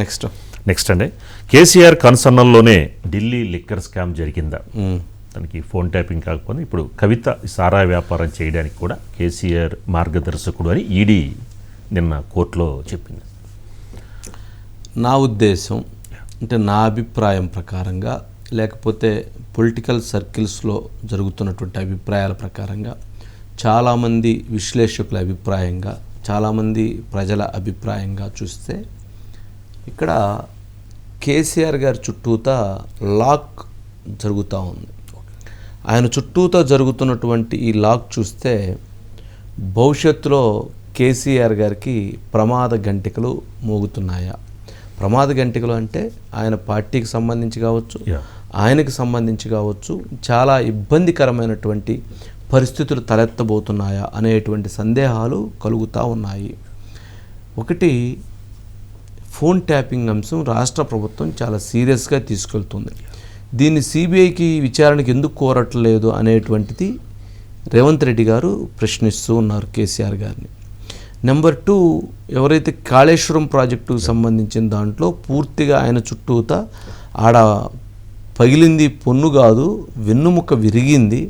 Next. Next అండి. కేసీఆర్ కన్సర్నల్లోనే Delhi liquor scam జరిగిందా? తనకి ఫోన్ ట్యాపింగ్ కాకపోతే ఇప్పుడు కవిత సారా వ్యాపారం చేయడానికి కూడా కేసీఆర్ మార్గదర్శకుడు అని ఈడీ నిన్న కోర్టులో చెప్పింది. నా ఉద్దేశం అంటే నా అభిప్రాయం ప్రకారంగా లేకపోతే పొలిటికల్ సర్కిల్స్లో జరుగుతున్నటువంటి అభిప్రాయాల ప్రకారంగా చాలామంది విశ్లేషకుల అభిప్రాయంగా చాలామంది ప్రజల అభిప్రాయంగా చూస్తే ఇక్కడ కేసీఆర్ గారి చుట్టూతా లాక్ జరుగుతూ ఉంది. ఆయన చుట్టూతా జరుగుతున్నటువంటి ఈ లాక్ చూస్తే భవిష్యత్తులో కేసీఆర్ గారికి ప్రమాద గంటికలు మోగుతున్నాయా? ప్రమాద గంటికలు అంటే ఆయన పార్టీకి సంబంధించి కావచ్చు. ఆయనకి సంబంధించి కావచ్చు చాలా ఇబ్బందికరమైనటువంటి పరిస్థితులు తలెత్తబోతున్నాయా అనేటువంటి సందేహాలు కలుగుతూ ఉన్నాయి. ఒకటి ఫోన్ ట్యాపింగ్ అంశం రాష్ట్ర ప్రభుత్వం చాలా సీరియస్గా తీసుకెళ్తుంది. దీన్ని సిబిఐకి విచారణకి ఎందుకు కోరట్లేదు అనేటువంటిది రేవంత్ రెడ్డి గారు ప్రశ్నిస్తూ ఉన్నారు కేసీఆర్ గారిని. నెంబర్ టూ ఎవరైతే కాళేశ్వరం ప్రాజెక్టుకు సంబంధించిన దాంట్లో పూర్తిగా ఆయన చుట్టూతా ఆడ పగిలింది పొన్ను కాదు వెన్నుముక విరిగింది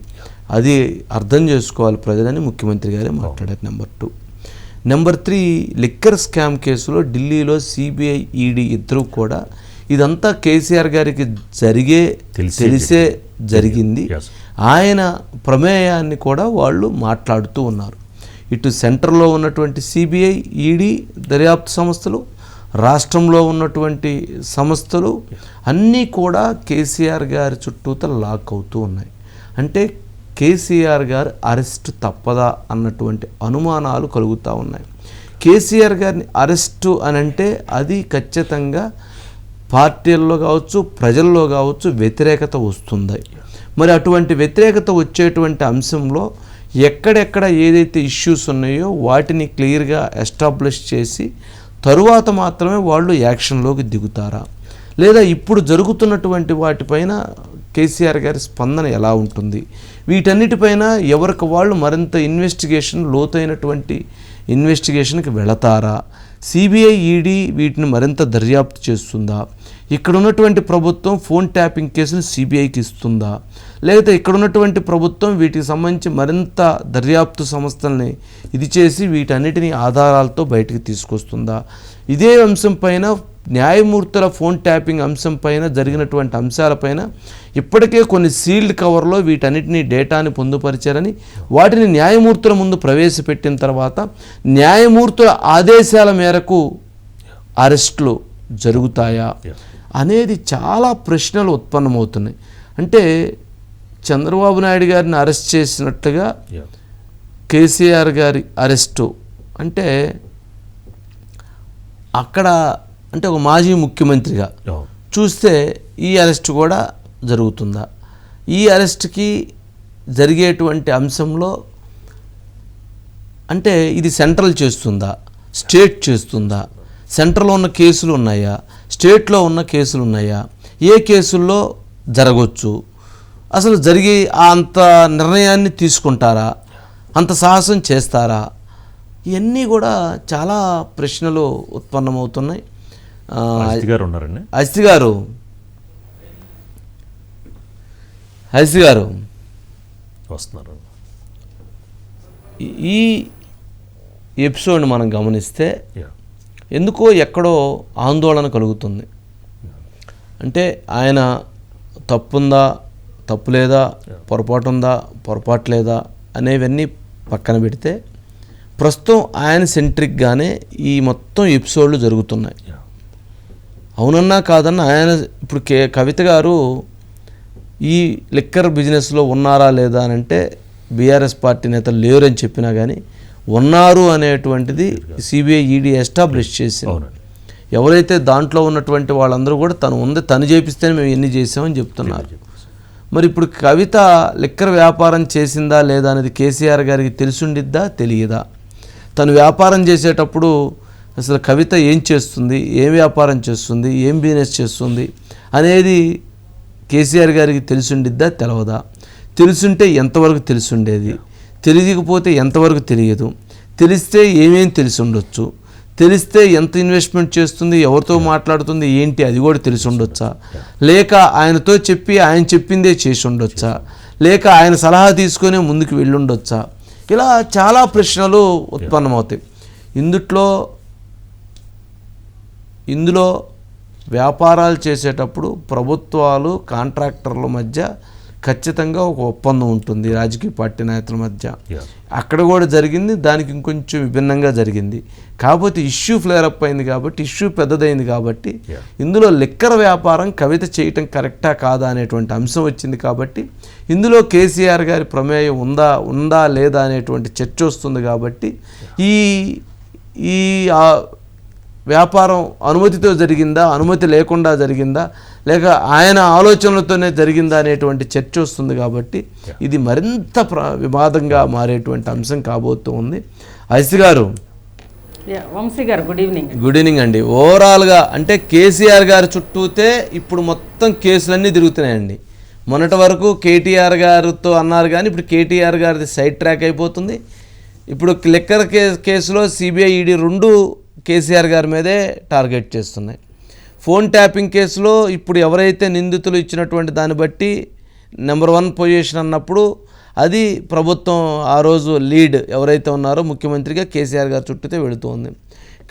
అది అర్థం చేసుకోవాలి ప్రజలని ముఖ్యమంత్రి గారే మాట్లాడారు number two. Number three liquor scam కేసులో ఢిల్లీలో సిబిఐ ఈడీ ఇద్దరు కూడా ఇదంతా కేసీఆర్ గారికి జరిగే తెలిసే జరిగింది. ఆయన ప్రమేయాన్ని కూడా వాళ్ళు మాట్లాడుతూ ఉన్నారు. ఇటు సెంటర్లో ఉన్నటువంటి సిబిఐ ఈడీ దర్యాప్తు సంస్థలు రాష్ట్రంలో ఉన్నటువంటి సంస్థలు అన్నీ కూడా కేసీఆర్ గారి చుట్టూత లాక్ అవుతూ ఉన్నాయి. అంటే కేసీఆర్ గారు అరెస్ట్ తప్పదా అన్నటువంటి అనుమానాలు కలుగుతూ ఉన్నాయి. కేసీఆర్ గారిని అరెస్టు అని అంటే అది ఖచ్చితంగా పార్టీల్లో కావచ్చు ప్రజల్లో కావచ్చు వ్యతిరేకత వస్తుంది. మరి అటువంటి వ్యతిరేకత వచ్చేటువంటి అంశంలో ఎక్కడెక్కడ ఏదైతే ఇష్యూస్ ఉన్నాయో వాటిని క్లియర్గా ఎస్టాబ్లిష్ చేసి తరువాత మాత్రమే వాళ్ళు యాక్షన్లోకి దిగుతారా? లేదా ఇప్పుడు జరుగుతున్నటువంటి వాటిపైన కేసీఆర్ గారి స్పందన ఎలా ఉంటుంది? వీటన్నిటిపైన ఎవరికి వాళ్ళు మరింత ఇన్వెస్టిగేషన్ లోతైనటువంటి ఇన్వెస్టిగేషన్కి వెళతారా? సిబిఐ ఈడీ వీటిని మరింత దర్యాప్తు చేస్తుందా? ఇక్కడ ఉన్నటువంటి ప్రభుత్వం ఫోన్ ట్యాపింగ్ కేసును సిబిఐకి ఇస్తుందా? లేకపోతే ఇక్కడ ఉన్నటువంటి ప్రభుత్వం వీటికి సంబంధించి మరింత దర్యాప్తు సంస్థల్ని ఇది చేసి వీటన్నిటిని ఆధారాలతో బయటికి తీసుకొస్తుందా? ఇదే అంశం పైన న్యాయమూర్తుల ఫోన్ ట్యాపింగ్ అంశం పైన జరిగినటువంటి అంశాలపైన ఇప్పటికే కొన్ని సీల్డ్ కవర్లో వీటన్నిటిని డేటాని పొందుపరిచారని వాటిని న్యాయమూర్తుల ముందు ప్రవేశపెట్టిన తర్వాత న్యాయమూర్తుల ఆదేశాల మేరకు అరెస్టులు జరుగుతాయా అనేది చాలా ప్రశ్నలు ఉత్పన్నమవుతున్నాయి అంటే చంద్రబాబు నాయుడు గారిని అరెస్ట్ చేసినట్టుగా Yeah. కేసీఆర్ గారి అరెస్టు అంటే అక్కడ అంటే ఒక మాజీ ముఖ్యమంత్రిగా. చూస్తే ఈ అరెస్ట్ కూడా జరుగుతుందా? ఈ అరెస్ట్కి జరిగేటువంటి అంశంలో అంటే ఇది సెంట్రల్ చేస్తుందా? స్టేట్ చేస్తుందా? సెంట్రల్లో ఉన్న కేసులు ఉన్నాయా? స్టేట్లో ఉన్న కేసులు ఉన్నాయా? ఏ కేసుల్లో జరగవచ్చు అసలు జరిగే అంత నిర్ణయాన్ని తీసుకుంటారా? అంత సాహసం చేస్తారా? ఇవన్నీ కూడా చాలా ప్రశ్నలు ఉత్పన్నమవుతున్నాయి. గారు ఉన్నారండి. అజిత్ గారు. అజిత్ గారు. వస్తున్నారు. ఈ- ఎపిసోడ్ని మనం గమనిస్తే. ఎందుకో ఎక్కడో ఆందోళన కలుగుతుంది. అంటే ఆయన తప్పుందా తప్పు లేదా పొరపాటు ఉందా పొరపాటు లేదా అనేవన్నీ పక్కన పెడితే ప్రస్తుతం ఆయన సెంట్రిక్గానే ఈ మొత్తం ఎపిసోడ్లు జరుగుతున్నాయి. అవునన్నా కాదన్నా ఆయన ఇప్పుడు కే కవిత గారు ఈ లిక్కర్ బిజినెస్లో ఉన్నారా లేదా అని అంటే బీఆర్ఎస్ పార్టీ నేతలు లేరని చెప్పినా కానీ ఉన్నారు అనేటువంటిది సిబిఐ ఈడీ ఎస్టాబ్లిష్ చేసింది. అవునండి. ఎవరైతే దాంట్లో ఉన్నటువంటి వాళ్ళందరూ కూడా తను ఉంది తను చేపిస్తేనే మేము ఎన్ని చేసామని చెప్తున్నారు. మరి ఇప్పుడు కవిత లిక్కర్ వ్యాపారం చేసిందా లేదా అనేది కేసీఆర్ గారికి తెలిసుండిద్దా? తెలియదా? తను వ్యాపారం చేసేటప్పుడు అసలు కవిత ఏం చేస్తుంది? ఏం వ్యాపారం చేస్తుంది? ఏం బిజినెస్ చేస్తుంది? అనేది కేసీఆర్ గారికి తెలిసుండిద్దా? తెలవదా? తెలుసుంటే ఎంతవరకు తెలిసుండేది? తెలియకపోతే ఎంతవరకు తెలియదు? తెలిస్తే ఏమేం తెలిసి ఉండొచ్చు తెలిస్తే ఎంత ఇన్వెస్ట్మెంట్ చేస్తుంది? ఎవరితో మాట్లాడుతుంది? ఏంటి? అది కూడా తెలిసి ఉండొచ్చా లేక ఆయనతో చెప్పి ఆయన చెప్పిందే చేసి ఉండొచ్చా లేక ఆయన సలహా తీసుకొని ముందుకు వెళ్ళుండొచ్చా? ఇలా చాలా ప్రశ్నలు ఉత్పన్నమవుతాయి. ఇందుట్లో ఇందులో వ్యాపారాలు చేసేటప్పుడు ప్రభుత్వాలు కాంట్రాక్టర్ల మధ్య ఖచ్చితంగా ఒక ఒప్పందం ఉంటుంది రాజకీయ పార్టీ నాయకుల మధ్య. అక్కడ కూడా జరిగింది దానికి ఇంకొంచెం విభిన్నంగా జరిగింది కాకపోతే ఇష్యూ ఫ్లేర్ అప్ అయింది కాబట్టి ఇష్యూ పెద్దదైంది కాబట్టి. ఇందులో లిక్కర్ వ్యాపారం కవిత చేయటం కరెక్టా కాదా అనేటువంటి అంశం వచ్చింది కాబట్టి ఇందులో కేసీఆర్ గారి ప్రమేయం ఉందా ఉందా లేదా అనేటువంటి చర్చ వస్తుంది కాబట్టి ఈ ఈ వ్యాపారం అనుమతితో జరిగిందా అనుమతి లేకుండా జరిగిందా లేక ఆయన ఆలోచనలతోనే జరిగిందా అనేటువంటి చర్చ వస్తుంది కాబట్టి ఇది మరింత ప్ర వివాదంగా మారేటువంటి అంశం కాబోతూ ఉంది. ఐసి గారు. యా, వంశీ గారు గుడ్ ఈవినింగ్ గుడ్ ఈవినింగ్ అండి. ఓవరాల్గా అంటే కేసీఆర్ గారి చుట్టూతే ఇప్పుడు మొత్తం కేసులన్నీ తిరుగుతున్నాయండి. మొన్నటి వరకు కేటీఆర్ గారితో అన్నారు కానీ ఇప్పుడు కేటీఆర్ గారిది సైడ్ ట్రాక్ అయిపోతుంది. ఇప్పుడు లిక్కర్ కేసులో సిబిఐ ఈడీ రెండు కేసీఆర్ గారి మీదే టార్గెట్ చేస్తున్నాయి. ఫోన్ ట్యాపింగ్ కేసులో ఇప్పుడు ఎవరైతే నిందితులు ఇచ్చినటువంటి దాన్ని బట్టి నెంబర్ వన్ పొజిషన్ అన్నప్పుడు అది ప్రభుత్వం ఆ రోజు లీడ్ ఎవరైతే ఉన్నారో ముఖ్యమంత్రిగా కేసీఆర్ గారు చుట్టూతే వెళుతోంది.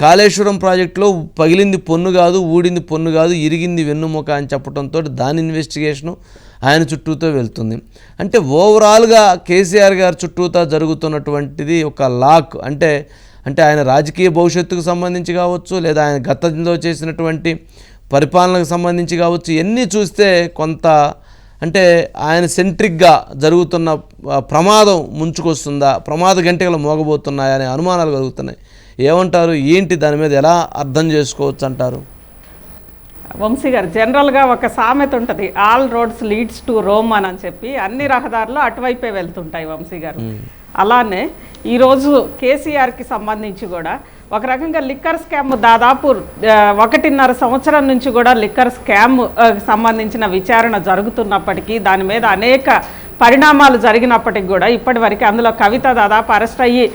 కాళేశ్వరం ప్రాజెక్టులో పగిలింది పొన్ను కాదు ఊడింది పొన్ను కాదు ఇరిగింది వెన్నుముక అని చెప్పడంతో దాని ఇన్వెస్టిగేషను ఆయన చుట్టూతో వెళ్తుంది. అంటే ఓవరాల్గా కేసీఆర్ గారు చుట్టూతా జరుగుతున్నటువంటిది ఒక లాక్ అంటే అంటే ఆయన రాజకీయ భవిష్యత్తుకు సంబంధించి కావచ్చు లేదా ఆయన గతంలో చేసినటువంటి పరిపాలనకు సంబంధించి కావచ్చు ఇవన్నీ చూస్తే కొంత అంటే ఆయన సెంట్రిక్గా జరుగుతున్న ప్రమాదం ముంచుకొస్తుందా ప్రమాద గంటలు మోగబోతున్నాయా అనే అనుమానాలు కలుగుతున్నాయి. ఏమంటారు? ఏంటి దాని మీద ఎలా అర్థం చేసుకోవచ్చు అంటారు? వంశీ గారు జనరల్గా ఒక సామెత ఉంటుంది all roads leads to Rome అని అని చెప్పి అన్ని రహదారులు అటువైపే వెళ్తుంటాయి వంశీ గారు. అలానే ఈరోజు కేసీఆర్కి సంబంధించి కూడా ఒక రకంగా లిక్కర్ స్కామ్ దాదాపు ఒకటిన్నర సంవత్సరం నుంచి కూడా లిక్కర్ స్కామ్ సంబంధించిన విచారణ జరుగుతున్నప్పటికీ దాని మీద అనేక పరిణామాలు జరిగినప్పటికి కూడా ఇప్పటివరకు అందులో కవిత దాదాపు అరెస్ట్ అయ్యి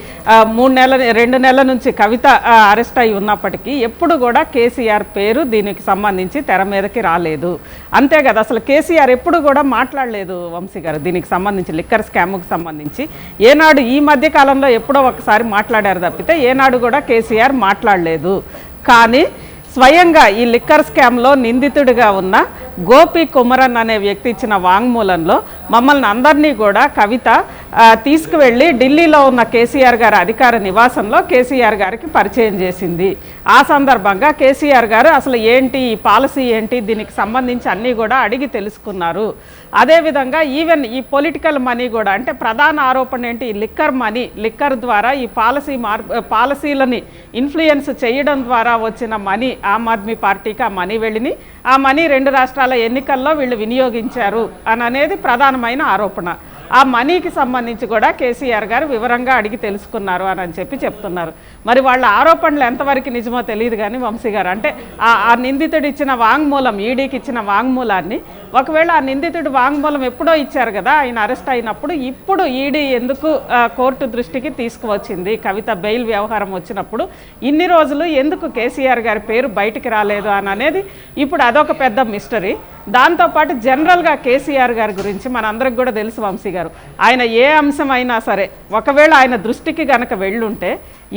మూడు నెలల రెండు నెలల నుంచి కవిత అరెస్ట్ అయ్యి ఉన్నప్పటికీ ఎప్పుడు కూడా కేసీఆర్ పేరు దీనికి సంబంధించి తెర మీదకి రాలేదు. అంతే కదా అసలు కేసీఆర్ ఎప్పుడు కూడా మాట్లాడలేదు వంశీ గారు దీనికి సంబంధించి లిక్కర్ స్కామ్కి సంబంధించి. ఏనాడు ఈ మధ్య కాలంలో ఎప్పుడో ఒకసారి మాట్లాడారు తప్పితే ఏనాడు కూడా కేసీఆర్ మాట్లాడలేదు. కానీ స్వయంగా ఈ లిక్కర్ స్కామ్లో నిందితుడిగా ఉన్న గోపి కుమరన్ అనే వ్యక్తి ఇచ్చిన వాంగ్మూలంలో మమ్మల్ని అందరినీ కూడా కవిత తీసుకువెళ్ళి ఢిల్లీలో ఉన్న కేసీఆర్ గారి అధికార నివాసంలో కేసీఆర్ గారికి పరిచయం చేసింది. ఆ సందర్భంగా కేసీఆర్ గారు అసలు ఏంటి ఈ పాలసీ ఏంటి దీనికి సంబంధించి అన్నీ కూడా అడిగి తెలుసుకున్నారు. అదేవిధంగా ఈవెన్ ఈ పొలిటికల్ మనీ కూడా అంటే ప్రధాన ఆరోపణ ఏంటి ఈ లిక్కర్ మనీ లిక్కర్ ద్వారా ఈ పాలసీ మార్ పాలసీలని ఇన్ఫ్లుయెన్స్ చేయడం ద్వారా వచ్చిన మనీ ఆమ్ ఆద్మీ పార్టీకి ఆ మనీ వెళ్ళిని. ఆ మనీ రెండు రాష్ట్రాల ఎన్నికల్లో వీళ్ళు వినియోగించారు అని అనేది ప్రధానమైన ఆరోపణ. ఆ మనీకి సంబంధించి కూడా కేసీఆర్ గారు వివరంగా అడిగి తెలుసుకున్నారు అని అని చెప్పి చెప్తున్నారు. మరి వాళ్ళ ఆరోపణలు ఎంతవరకు నిజమో తెలియదు కానీ వంశీ గారు అంటే ఆ ఆ నిందితుడు ఇచ్చిన వాంగ్మూలం ఈడీకి ఇచ్చిన వాంగ్మూలాన్ని ఒకవేళ ఆ నిందితుడు వాంగ్మూలం ఎప్పుడో ఇచ్చారు కదా ఆయన అరెస్ట్ అయినప్పుడు ఇప్పుడు ఈడీ ఎందుకు కోర్టు దృష్టికి తీసుకువచ్చింది? కవిత బెయిల్ వ్యవహారం వచ్చినప్పుడు ఇన్ని రోజులు ఎందుకు కేసీఆర్ గారి పేరు బయటికి రాలేదు అని అనేది ఇప్పుడు అదొక పెద్ద మిస్టరీ దాంతోపాటు జనరల్గా కేసీఆర్ గారి గురించి మనందరికి కూడా తెలుసు వంశీ గారు. ఆయన ఏ అంశం అయినా సరే ఒకవేళ ఆయన దృష్టికి గనక వెళ్ళుంటే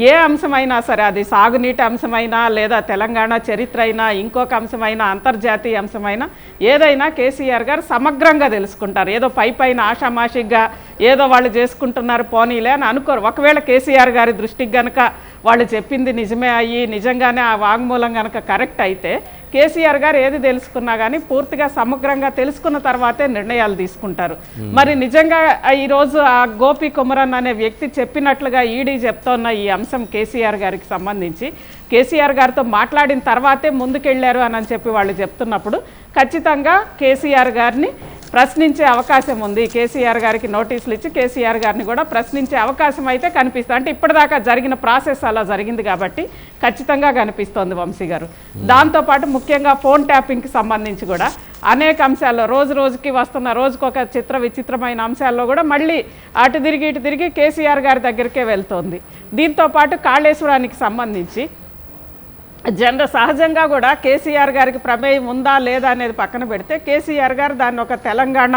ఏ అంశమైనా సరే అది సాగునీటి అంశమైనా లేదా తెలంగాణ చరిత్ర అయినా ఇంకొక అంశమైనా అంతర్జాతీయ అంశమైనా ఏదైనా కేసీఆర్ గారు సమగ్రంగా తెలుసుకుంటారు. ఏదో పై పైన ఆషామాషిగా ఏదో వాళ్ళు చేసుకుంటున్నారు పోనీలే అని అనుకోరు. ఒకవేళ కేసీఆర్ గారి దృష్టికి గనక వాళ్ళు చెప్పింది నిజమే అయ్యి నిజంగానే ఆ వాంగ్మూలం కనుక కరెక్ట్ అయితే కేసీఆర్ గారు ఏది తెలుసుకున్నా కానీ పూర్తిగా సమగ్రంగా తెలుసుకున్న తర్వాతే నిర్ణయాలు తీసుకుంటారు. మరి నిజంగా ఈరోజు ఆ గోపి కుమరన్ అనే వ్యక్తి చెప్పినట్లుగా ఈడీ చెప్తోన్న ఈ అంశం కేసీఆర్ గారికి సంబంధించి. కేసీఆర్ గారితో మాట్లాడిన తర్వాతే ముందుకెళ్ళారు అని అని చెప్పి వాళ్ళు చెప్తున్నప్పుడు ఖచ్చితంగా కేసీఆర్ గారిని ప్రశ్నించే అవకాశం ఉంది. కేసీఆర్ గారికి నోటీసులు ఇచ్చి కేసీఆర్ గారిని కూడా ప్రశ్నించే అవకాశం అయితే కనిపిస్తుంది అంటే ఇప్పటిదాకా జరిగిన ప్రాసెస్ అలా జరిగింది కాబట్టి ఖచ్చితంగా కనిపిస్తోంది వంశీ గారు. దాంతోపాటు ముఖ్యంగా ఫోన్ ట్యాపింగ్కి సంబంధించి కూడా అనేక అంశాల్లో రోజు రోజుకి వస్తున్న రోజుకొక చిత్ర విచిత్రమైన అంశాల్లో కూడా మళ్ళీ అటు తిరిగి ఇటు తిరిగి కేసీఆర్ గారి దగ్గరికే వెళ్తోంది. దీంతోపాటు కాళేశ్వరానికి సంబంధించి జనరల్ సహజంగా కూడా కేసీఆర్ గారికి ప్రమేయం ఉందా లేదా అనేది పక్కన పెడితే కేసీఆర్ గారు దాన్ని ఒక తెలంగాణ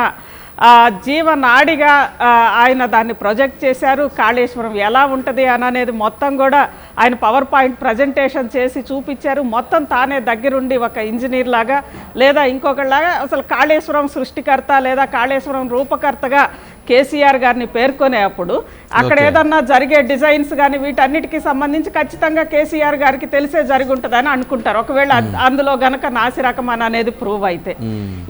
జీవనాడిగా ఆయన దాన్ని ప్రొజెక్ట్ చేశారు. కాళేశ్వరం ఎలా ఉంటుంది అని అనేది మొత్తం కూడా ఆయన పవర్ పాయింట్ ప్రజెంటేషన్ చేసి చూపించారు. మొత్తం తానే దగ్గరుండి ఒక ఇంజనీర్ లాగా లేదా ఇంకొకలాగా అసలు కాళేశ్వరం సృష్టికర్త లేదా కాళేశ్వరం రూపకర్తగా కేసీఆర్ గారిని పేర్కొనే అప్పుడు అక్కడ ఏదన్నా జరిగే డిజైన్స్ కానీ వీటన్నిటికీ సంబంధించి ఖచ్చితంగా కేసీఆర్ గారికి తెలిసే జరిగి ఉంటుందని అనుకుంటారు. ఒకవేళ అద్- అందులో గనక నాసిరకం అని అనేది ప్రూవ్ అయితే.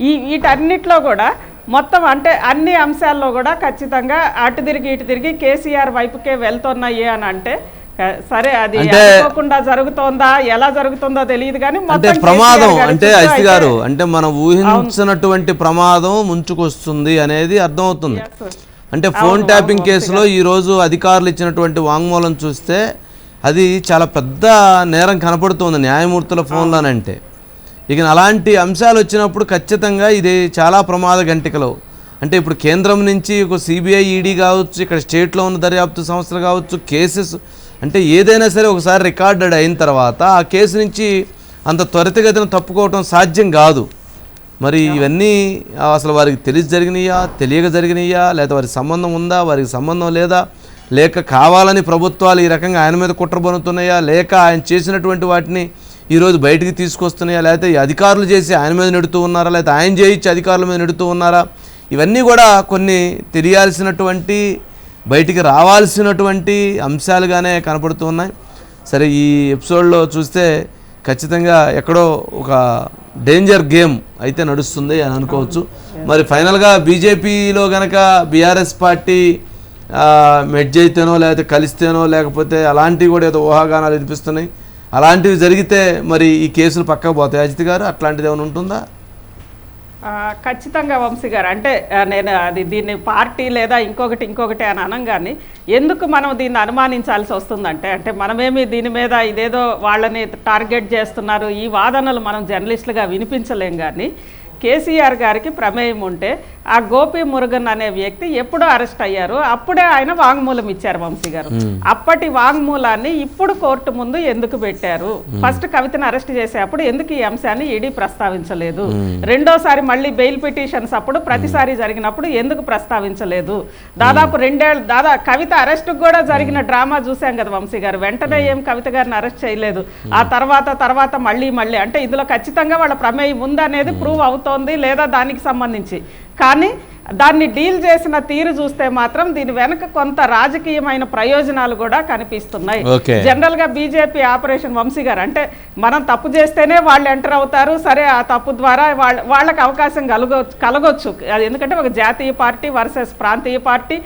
ఈ వీటన్నిటిలో కూడా మొత్తం అంటే అన్ని అంశాల్లో కూడా ఖచ్చితంగా అటు తిరిగి ఇటు తిరిగి కేసీఆర్ వైపుకే వెళ్తున్నాయి అని అంటే సరే అది అంటే- అనుకోకుండా జరుగుతోందా? ఎలా జరుగుతుందో తెలియదు కానీ అంటే ప్రమాదం అంటే అయితే- గారు అంటే మనం ఊహించినటువంటి ప్రమాదం ముంచుకొస్తుంది అనేది అర్థమవుతుంది. అంటే ఫోన్ ట్యాపింగ్ కేసులో ఈ రోజు అధికారులు ఇచ్చినటువంటి వాంగ్మూలం చూస్తే అది చాలా పెద్ద నేరం కనపడుతుంది న్యాయమూర్తుల ఫోన్లోనంటే. ఇక అలాంటి అంశాలు వచ్చినప్పుడు ఖచ్చితంగా ఇది చాలా ప్రమాద గంటికలు. అంటే ఇప్పుడు కేంద్రం నుంచి ఒక సిబిఐ ఈడీ కావచ్చు ఇక్కడ స్టేట్లో ఉన్న దర్యాప్తు సంస్థలు కావచ్చు కేసెస్ అంటే ఏదైనా సరే ఒకసారి రికార్డెడ్ అయిన తర్వాత ఆ కేసు నుంచి అంత త్వరితగతిన తప్పుకోవటం సాధ్యం కాదు. మరి ఇవన్నీ అసలు వారికి తెలిసి జరిగినాయా? తెలియక జరిగినాయా? లేదా వారికి సంబంధం ఉందా? వారికి సంబంధం లేదా? లేక కావాలని ప్రభుత్వాలు ఈ రకంగా ఆయన మీద కుట్ర బనుతున్నాయా లేక ఆయన చేసినటువంటి వాటిని ఈరోజు బయటికి తీసుకొస్తున్నాయా? లేకపోతే ఈ అధికారులు చేసి ఆయన మీద నెడుతూ ఉన్నారా? లేకపోతే ఆయన చేయించి అధికారుల మీద నెడుతూ ఉన్నారా? ఇవన్నీ కూడా కొన్ని తెలియాల్సినటువంటి బయటికి రావాల్సినటువంటి అంశాలుగానే కనపడుతూ ఉన్నాయి. సరే ఈ ఎపిసోడ్లో చూస్తే ఖచ్చితంగా ఎక్కడో ఒక డేంజర్ గేమ్ అయితే నడుస్తుంది అని అనుకోవచ్చు. మరి ఫైనల్గా బీజేపీలో కనుక బీఆర్ఎస్ పార్టీ మెడ్జ్ అయితేనో లేకపోతే కలిస్తేనో లేకపోతే అలాంటివి కూడా ఏదో ఊహాగానాలు వినిపిస్తున్నాయి. అలాంటివి జరిగితే మరి ఈ కేసులు పక్కకు పోతాయి అజిత్ గారు? అట్లాంటిది ఏమైనా ఉంటుందా? ఖచ్చితంగా వంశీ గారు అంటే నేను అది దీన్ని పార్టీ లేదా ఇంకొకటి ఇంకొకటి అని అనగానే ఎందుకు మనం దీన్ని అనుమానించాల్సి వస్తుందంటే అంటే మనమేమి దీని మీద ఇదేదో వాళ్ళని టార్గెట్ చేస్తున్నారు ఈ వాదనలు మనం జర్నలిస్టులుగా వినిపించలేం కానీ కేసీఆర్ గారికి ప్రమేయం ఉంటే ఆ గోపి మురుగన్ అనే వ్యక్తి ఎప్పుడో అరెస్ట్ అయ్యారు. అప్పుడే ఆయన వాంగ్మూలం ఇచ్చారు వంశీ గారు. అప్పటి వాంగ్మూలాన్ని ఇప్పుడు కోర్టు ముందు ఎందుకు పెట్టారు? ఫస్ట్ కవితను అరెస్ట్ చేసేటప్పుడు ఎందుకు ఈ అంశాన్ని ఈడీ ప్రస్తావించలేదు? రెండోసారి మళ్ళీ బెయిల్ పిటిషన్స్ అప్పుడు ప్రతిసారి జరిగినప్పుడు ఎందుకు ప్రస్తావించలేదు? దాదాపు రెండేళ్ళు దాదా కవిత అరెస్ట్ కూడా జరిగిన డ్రామా చూసాం కదా వంశీ గారు. వెంటనే ఏం కవిత గారిని అరెస్ట్ చేయలేదు. ఆ తర్వాత తర్వాత మళ్ళీ మళ్ళీ అంటే ఇందులో ఖచ్చితంగా వాళ్ళ ప్రమేయం ఉందనేది ప్రూవ్ అవుతోంది లేదా దానికి సంబంధించి? కానీ దాన్ని డీల్ చేసిన తీరు చూస్తే మాత్రం దీని వెనక కొంత రాజకీయమైన ప్రయోజనాలు కూడా కనిపిస్తున్నాయి. జనరల్గా బీజేపీ ఆపరేషన్ వంశీ గారు అంటే మనం తప్పు చేస్తేనే వాళ్ళు ఎంటర్ అవుతారు సరే ఆ తప్పు ద్వారా వాళ్ళ వాళ్ళకి అవకాశం కలగొచ్చు కలగొచ్చు. అది ఎందుకంటే ఒక జాతీయ పార్టీ వర్సెస్ ప్రాంతీయ పార్టీ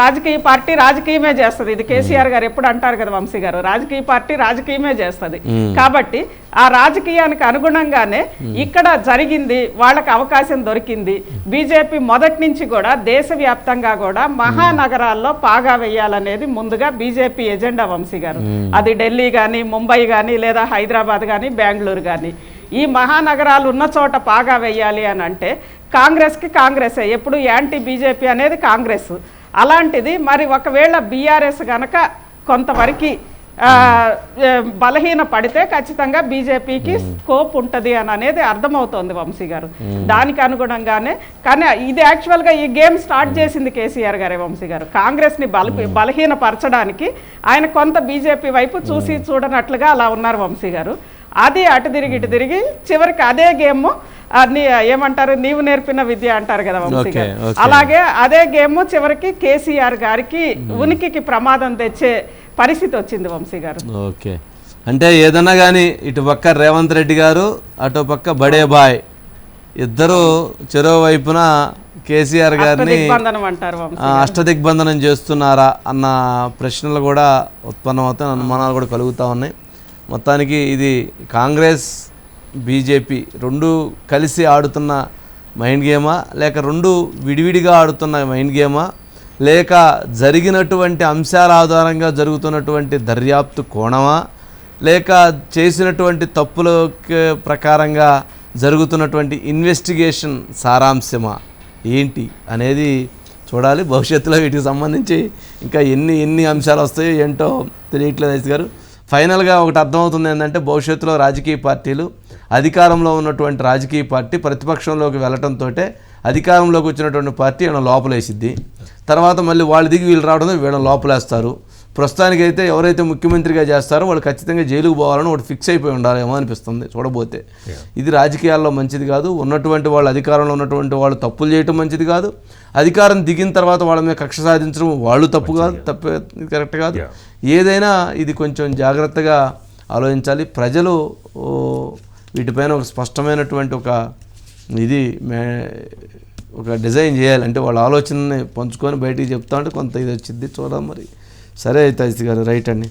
రాజకీయ పార్టీ రాజకీయమే చేస్తుంది. ఇది కేసీఆర్ గారు ఎప్పుడు అంటారు కదా వంశీ గారు? రాజకీయ పార్టీ రాజకీయమే చేస్తుంది. కాబట్టి ఆ రాజకీయానికి అనుగుణంగానే ఇక్కడ జరిగింది వాళ్ళకి అవకాశం దొరికింది. బీజేపీ మొదటి నుంచి కూడా దేశవ్యాప్తంగా కూడా మహానగరాల్లో పాగా వేయాలనేది ముందుగా బీజేపీ ఎజెండా వంశీ గారు. అది ఢిల్లీ కానీ ముంబై కానీ లేదా హైదరాబాద్ కానీ బెంగళూరు కానీ ఈ మహానగరాలు ఉన్న చోట పాగా వేయాలి అని అంటే కాంగ్రెస్కి కాంగ్రెసే. ఎప్పుడు యాంటీ బీజేపీ అనేది కాంగ్రెస్. అలాంటిది మరి ఒకవేళ బీఆర్ఎస్ గనక కొంతవరకు బలహీన పడితే ఖచ్చితంగా బీజేపీకి స్కోప్ ఉంటుంది అని అనేది అర్థమవుతోంది వంశీ గారు. దానికి అనుగుణంగానే కానీ ఇది యాక్చువల్గా ఈ గేమ్ స్టార్ట్ చేసింది కేసీఆర్ గారే వంశీ గారు. కాంగ్రెస్ని బల బలహీనపరచడానికి ఆయన కొంత బీజేపీ వైపు చూసి చూడనట్లుగా అలా ఉన్నారు వంశీ గారు. అది అటు తిరిగి ఇటు తిరిగి చివరికి అదే గేమ్ ఏమంటారు? నీవు నేర్పిన విద్య అంటారు కదా వంశీ గారు. అలాగే అదే గేమ్ చివరికి కేసీఆర్ గారికి ఉనికికి ప్రమాదం తెచ్చే పరిస్థితి వచ్చింది వంశీ గారు. ఓకే. అంటే ఏదన్నా కానీ ఇటు పక్క రేవంత్ రెడ్డి గారు అటు పక్క బడే బాయ్ ఇద్దరు చెరో వైపున కేసీఆర్ గారిని అష్టదిగ్బంధనం చేస్తున్నారా అన్న ప్రశ్నలు కూడా ఉత్పన్నమవుతాయి అనుమానాలు కూడా కలుగుతూ ఉన్నాయి. మొత్తానికి ఇది కాంగ్రెస్ బీజేపీ రెండు కలిసి ఆడుతున్న మైండ్ గేమా? లేక రెండు విడివిడిగా ఆడుతున్న మైండ్ గేమా? లేక జరిగినటువంటి అంశాల ఆధారంగా జరుగుతున్నటువంటి దర్యాప్తు కోణమా? లేక చేసినటువంటి తప్పుల ప్రకారంగా జరుగుతున్నటువంటి ఇన్వెస్టిగేషన్ సారాంశమా? ఏంటి అనేది చూడాలి. భవిష్యత్తులో వీటికి సంబంధించి ఇంకా ఎన్ని ఎన్ని అంశాలు వస్తాయో ఏంటో తెలియట్లేదు గారు. ఫైనల్గా ఒకటి అర్థమవుతుంది ఏంటంటే భవిష్యత్తులో రాజకీయ పార్టీలు అధికారంలో ఉన్నటువంటి రాజకీయ పార్టీ ప్రతిపక్షంలోకి వెళ్ళటంతో అధికారంలోకి వచ్చినటువంటి పార్టీ వీళ్ళని లోపలేసిద్ది. తర్వాత మళ్ళీ వాళ్ళు దిగి వీళ్ళు రావడం వీళ్ళని లోపలేస్తారు. ప్రస్తుతానికైతే ఎవరైతే ముఖ్యమంత్రిగా చేస్తారో వాళ్ళు ఖచ్చితంగా జైలుకు పోవాలని ఒకటి ఫిక్స్ అయిపోయి ఉండాలేమో అనిపిస్తుంది చూడబోతే. ఇది రాజకీయాల్లో మంచిది కాదు. ఉన్నటువంటి వాళ్ళు అధికారంలో ఉన్నటువంటి వాళ్ళు తప్పులు చేయటం మంచిది కాదు. అధికారం దిగిన తర్వాత వాళ్ళ మీద కక్ష సాధించడం వాళ్ళు తప్పు కాదు తప్పే కరెక్ట్ కాదు. ఏదైనా ఇది కొంచెం జాగ్రత్తగా ఆలోచించాలి. ప్రజలు వీటిపైన ఒక స్పష్టమైనటువంటి ఒక ఇది మే ఒక డిజైన్ చేయాలి. అంటే వాళ్ళ ఆలోచనని పంచుకొని బయటికి చెప్తా ఉంటే కొంత ఇది వచ్చింది చూడాలి మరి. సరే అయితే అజిత్ గారు రైట్ అండి.